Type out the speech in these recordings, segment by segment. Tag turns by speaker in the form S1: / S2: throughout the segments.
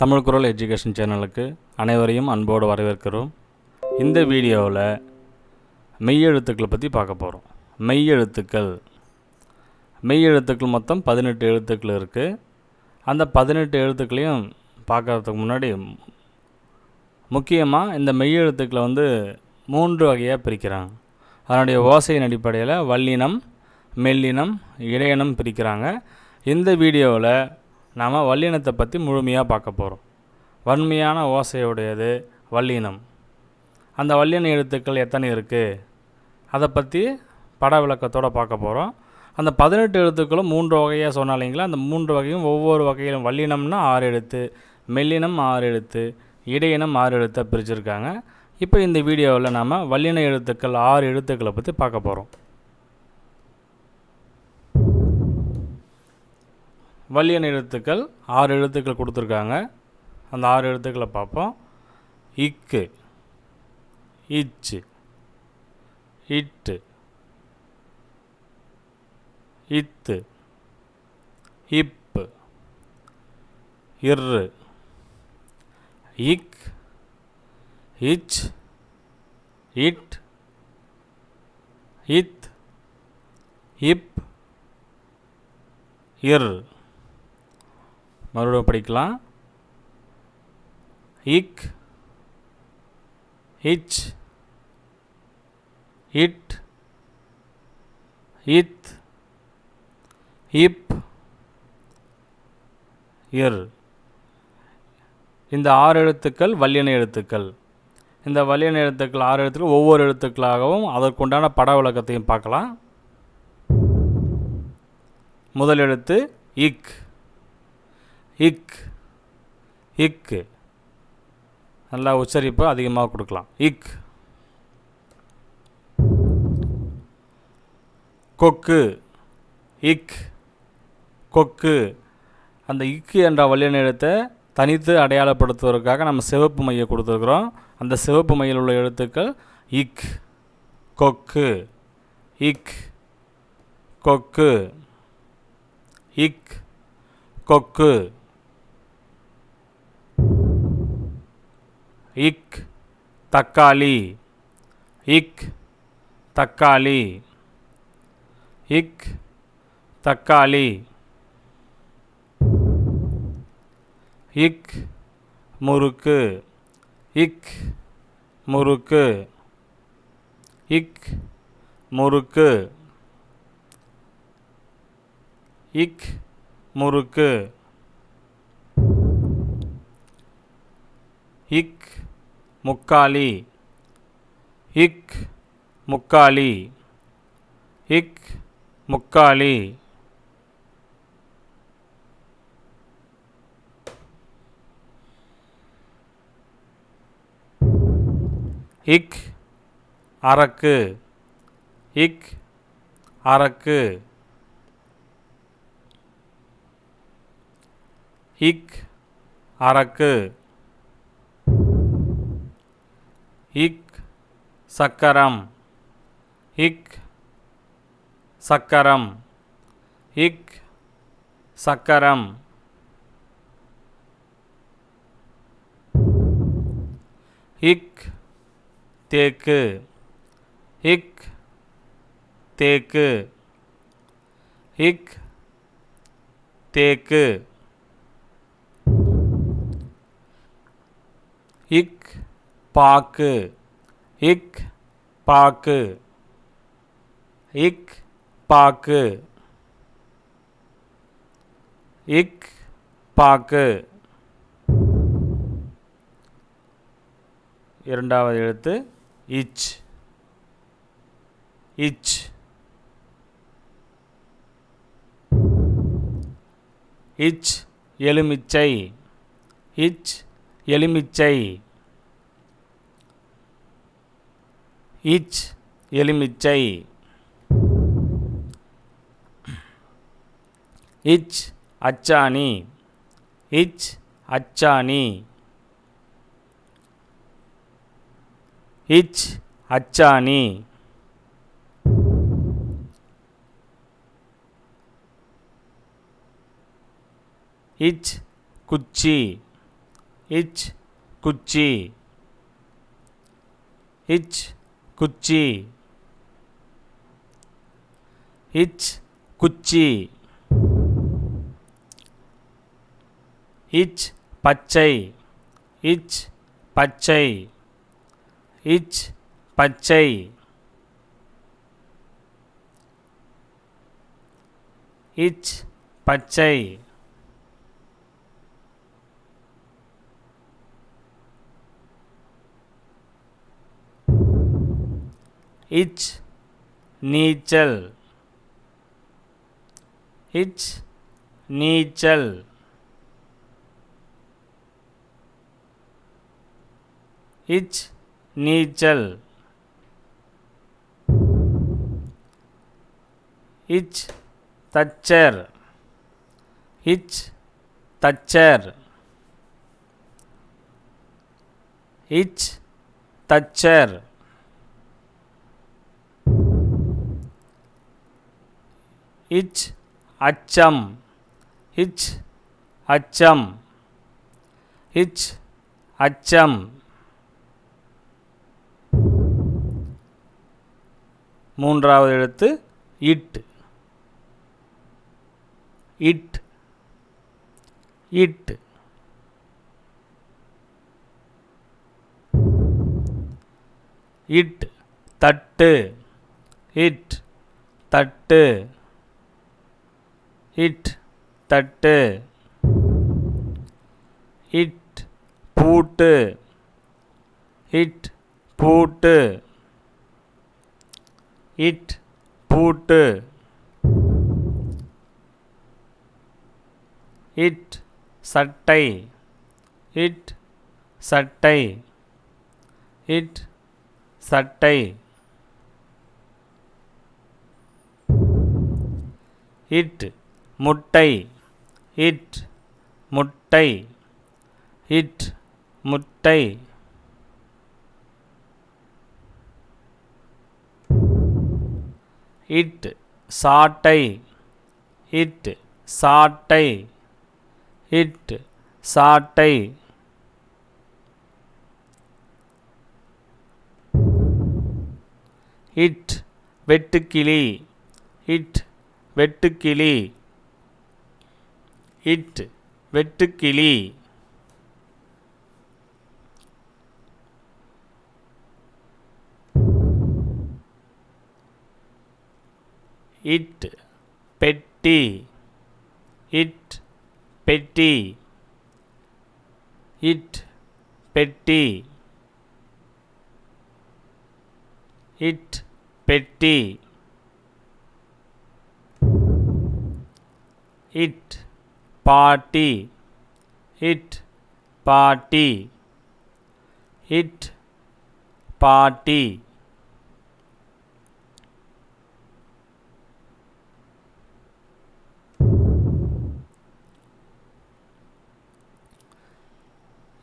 S1: தமிழ் குரல் எஜுகேஷன் சேனலுக்கு அனைவரையும் அன்போடு வரவேற்கிறோம். இந்த வீடியோவில் மெய்யெழுத்துக்களை பற்றி பார்க்க போகிறோம். மெய்யெழுத்துக்கள். மெய்யெழுத்துக்கள் மொத்தம் பதினெட்டு எழுத்துக்கள் இருக்குது அந்த பதினெட்டு எழுத்துக்களையும் பார்க்கறதுக்கு முன்னாடி முக்கியமாக இந்த மெய்யெழுத்துக்களை வந்து மூன்று வகையாக பிரிக்கிறாங்க. அதனுடைய ஓசையின் அடிப்படையில் வல்லினம் மெல்லினம் இடையினம் பிரிக்கிறாங்க. இந்த வீடியோவில் நாம் வல்லினத்தை பற்றி முழுமையாக பார்க்க போகிறோம் வன்மையான ஓசையுடையது வல்லினம். அந்த வல்லின எழுத்துக்கள் எத்தனை இருக்குது அதை பற்றி பட விளக்கத்தோடு பார்க்க போகிறோம் அந்த பதினெட்டு எழுத்துக்களும் மூன்று வகையாக சொன்னாலிங்களா? அந்த மூன்று வகையும் ஒவ்வொரு வகையிலும் வல்லினம்னா ஆறு எழுத்து மெல்லினம் ஆறு எழுத்து இடையினம் ஆறு எழுத்தை பிரிச்சுருக்காங்க. இப்போ இந்த வீடியோவில் நாம் வல்லின எழுத்துக்கள் ஆறு எழுத்துக்களை பற்றி பார்க்க போகிறோம் வல்லின எழுத்துக்கள் ஆறு எழுத்துக்கள் கொடுத்துருக்காங்க. அந்த ஆறு எழுத்துக்களை பார்ப்போம். இக்கு. இச்சு. இட்டு. இத்து. இப்பு. இர்ரு இக். இச். இட். இத். இப். இர். மறுபடியும் படிக்கலாம். இக் இச் இட் இத் இப் இர். இந்த ஆறு எழுத்துக்கள் வல்லின எழுத்துக்கள். இந்த வல்லின எழுத்துக்கள் ஆறு எழுத்துக்கள் ஒவ்வொரு எழுத்துக்களாகவும் அதற்குண்டான பட விளக்கத்தையும் பார்க்கலாம். முதல் எழுத்து இக். இக் இக்கு. நல்லா உச்சரிப்பு அதிகமாக கொடுக்கலாம். இக். கொக்கு இக். கொக்கு. அந்த இக்கு என்ற வல்லின எழுத்தை தனித்து அடையாளப்படுத்துவதற்காக நம்ம சிவப்பு மையை கொடுத்துருக்குறோம். அந்த சிவப்பு மையில் உள்ள எழுத்துக்கள் இக் கொக்கு. இக் கொக்கு. இக் கொக்கு. இக் தக்காளி. இக் தக்காளி. இக் தக்காளி. இக் முறுக்கு. இக் முறுக்கு. இக் முறுக்கு. இக் முறுக்கு. இக் முக்காலி. இக் முக்காலி. இக் முக்காலி. இக் அரக்கு. இக் அரக்கு. இக் அரக்கு. இக் சக்கரம் இக் சக்கரம் இக் சக்கரம் இக் தேக்கு இக் தேக்கு இக் தேக்கு இக் பாக்கு. இக் பாக்கு. இக் பாக்கு. இக் பாக்கு. இரண்டாவது எழுத்து இச். இச். இச் எலுமிச்சை. இச் எலுமிச்சை. இச் எலுமிச்சை இச் அச்சாணி இச் அச்சாணி இச் அச்சாணி இச் குச்சி இச் குச்சி இச் குச்சி இச் குச்சி இச் பச்சை இச் பச்சை இச் பச்சை இச் பச்சை இச் நீச்சல் இச் நீச்சல் இச் நீச்சல் இச் தச்சர் இச் தச்சர் இச் தச்சர் இச் அச்சம். இச் அச்சம். இச் அச்சம். மூன்றாவது எழுத்து இட். இட். இட். இட் தட்டு. இட் தட்டு. இட் தட்டு. இட் பூட்டு. இட் பூட்டு. இட் பூட்டு. இட் சட்டை. இட் சட்டை. இட் சட்டை. இட் முட்டை. இட். முட்டை. இட். முட்டை. இட். சாட்டை. இட். சாட்டை. இட். சாட்டை. இட். வெட்டுக்கிளி. இட். வெட்டுக்கிளி. இட் வெட்டுக்கிளி இட் பெட்டி. இட் பெட்டி. இட் பெட்டி. இட் பெட்டி. இட் பாட்டி இட் பாட்டி இட் பாட்டி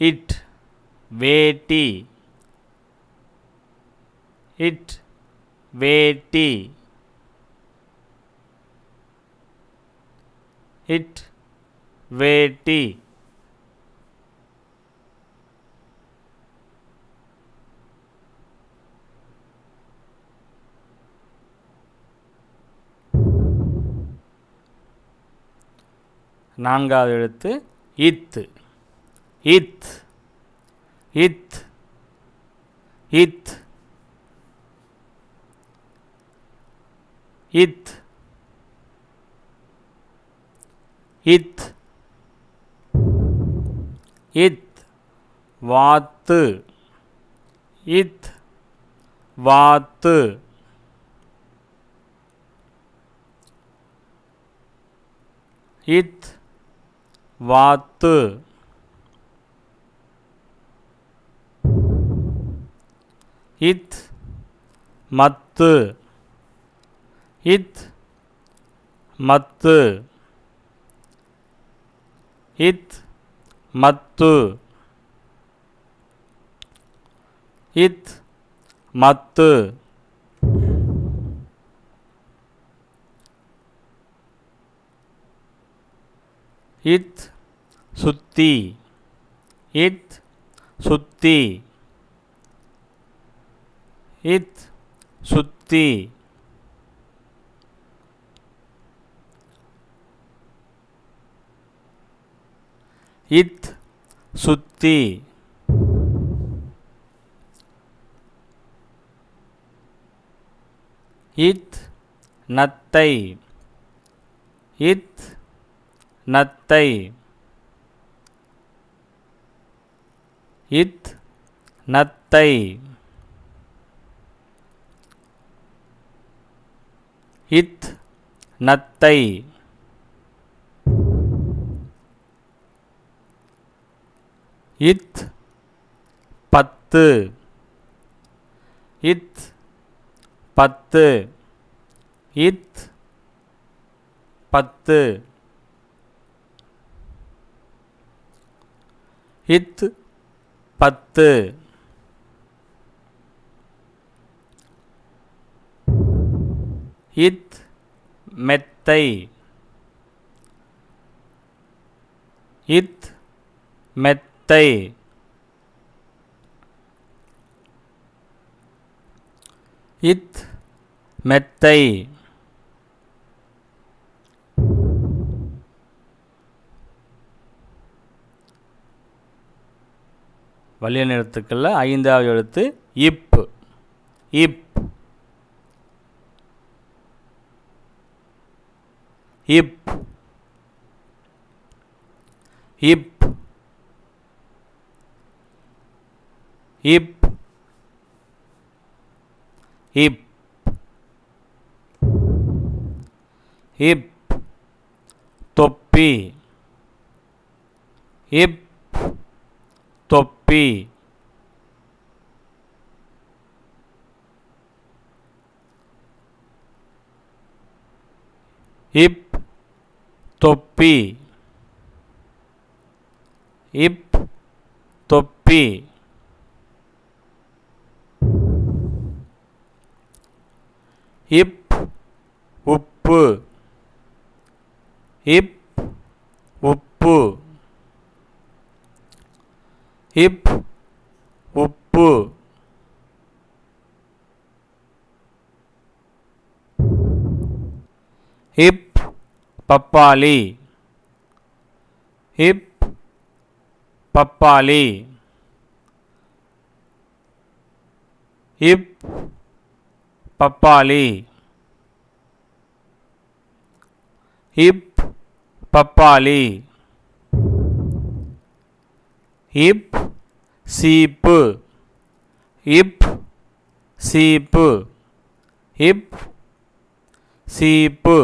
S1: இட் வேட்டி இட் வேட்டி இட் வேட்டி. நான்காவது எழுத்து இத். இத். இத். இத். இத். இத். இத் வாத்து இத் வாத்து இத் வாத்து இத் மத்து இத் மத்து இத் மத்து இத் மத்து இத் சுத்தி இத் சுத்தி இத் சுத்தி இத் சுத்தி இத் நத்தை இத் நத்தை இத் நத்தை இத் நத்தை இத் பத்து. இத் பத்து. இத் பத்து. இத் பத்து. இத் மெத்தை. இத் தை இத் மெத்தை வலிய எழுத்துக்களில் ஐந்தாவது எழுத்து இப். இப். இப். இப். இப் இப் இப் தொப்பி இப் தொப்பி இப் தொப்பி இப் தொப்பி இப் உப்பு. இப் உப்பு. இப் உப்பு. இப் பப்பாளி. இப் பப்பாளி. இப் பப்பாளி. இப் பப்பாளி. இப் சீப்பு. இப் சீப்பு. இப் சீப்பு.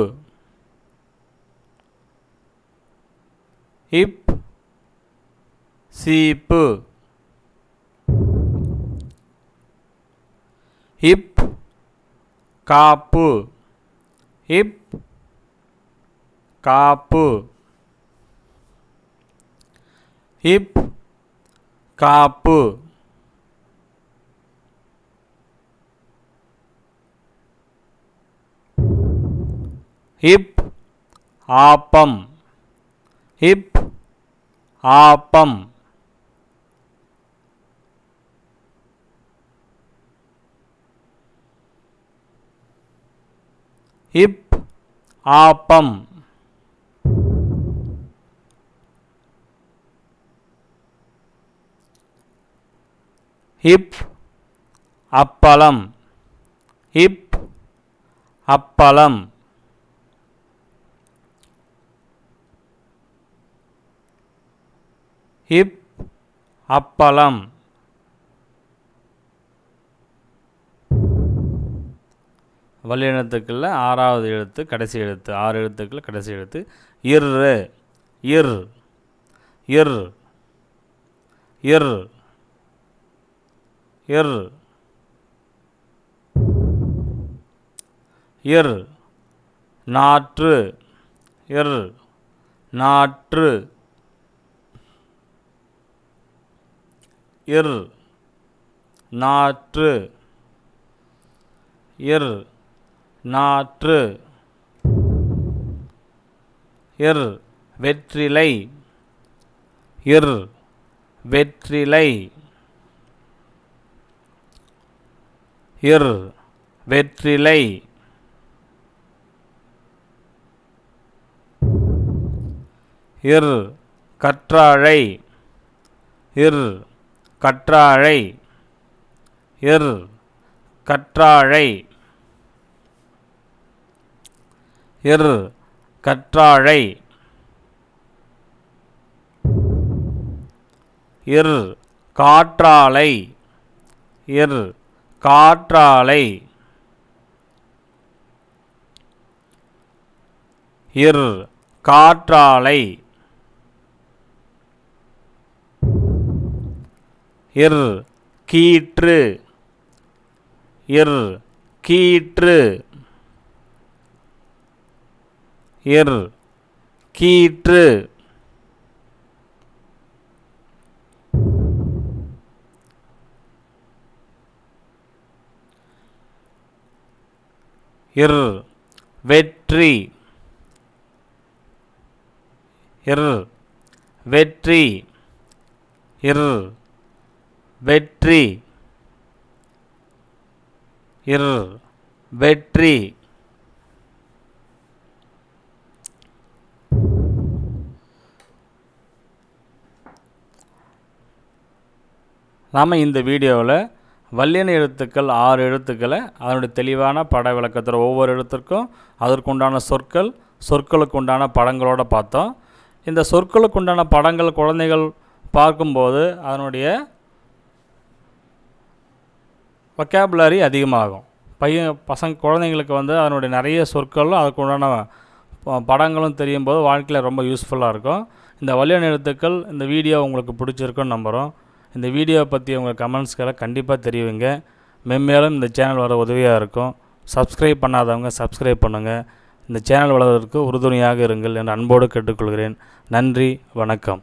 S1: இப் சீப்பு. இப் காப்பு இப் காப்பு இப் காப்பு இப் ஆப்பம் இப் ஆப்பம் இப் ஆப்பம் இப் அப்பளம் இப் அப்பளம் இப் அப்பளம் வல்லினத்துக்குள்ள ஆறாவது எழுத்து கடைசி எழுத்து ஆறு எழுத்துக்கள் கடைசி எழுத்து. இர் இர் இர் இர் இர் இர் நாற்று இர் நாற்று இர் நாற்று இர் நாற்று. இர் வெற்றிலை. இர் வெற்றிலை. இர் வெற்றிலை. இர் கற்றாழை. இர் கற்றாழை. இர் கற்றாழை. இர் கற்றாழை. இர் காற்றாலை. இர் காற்றாலை. இர் காற்றாலை. இர் கீற்று. இர் கீற்று. இர் கீற்று. இர் வெற்றி. இர் வெற்றி. இர் வெற்றி. இர் வெற்றி. நாம் இந்த வீடியோவில் வல்லின எழுத்துக்கள் ஆறு எழுத்துக்களை அதனுடைய தெளிவான பட விளக்கத்தில் ஒவ்வொரு எழுத்துக்கும் அதற்குண்டான சொற்கள் சொற்களுக்கு உண்டான படங்களோட பார்த்தோம். இந்த சொற்களுக்கு உண்டான படங்கள் குழந்தைகள் பார்க்கும்போது அதனுடைய வொக்காபுலரி அதிகமாகும். பையன் பசங்க குழந்தைங்களுக்கு வந்து அதனுடைய நிறைய சொற்களும் அதுக்குண்டான படங்களும் தெரியும் போது வாழ்க்கையில் ரொம்ப யூஸ்ஃபுல்லாக இருக்கும். இந்த வலியான எழுத்துக்கள் இந்த வீடியோ உங்களுக்கு பிடிச்சிருக்குன்னு நம்புகிறோம் இந்த வீடியோவை பற்றி உங்கள் கமெண்ட்ஸ்களை கண்டிப்பாக தெரிவிங்க. மென்மேலும் இந்த சேனல் வர உதவியாக இருக்கும். சப்ஸ்கிரைப் பண்ணாதவங்க சப்ஸ்கிரைப் பண்ணுங்கள் இந்த சேனல் வளர்வதற்கு உறுதுணையாக இருங்கள் என்று அன்போடு கேட்டுக்கொள்கிறேன். நன்றி வணக்கம்.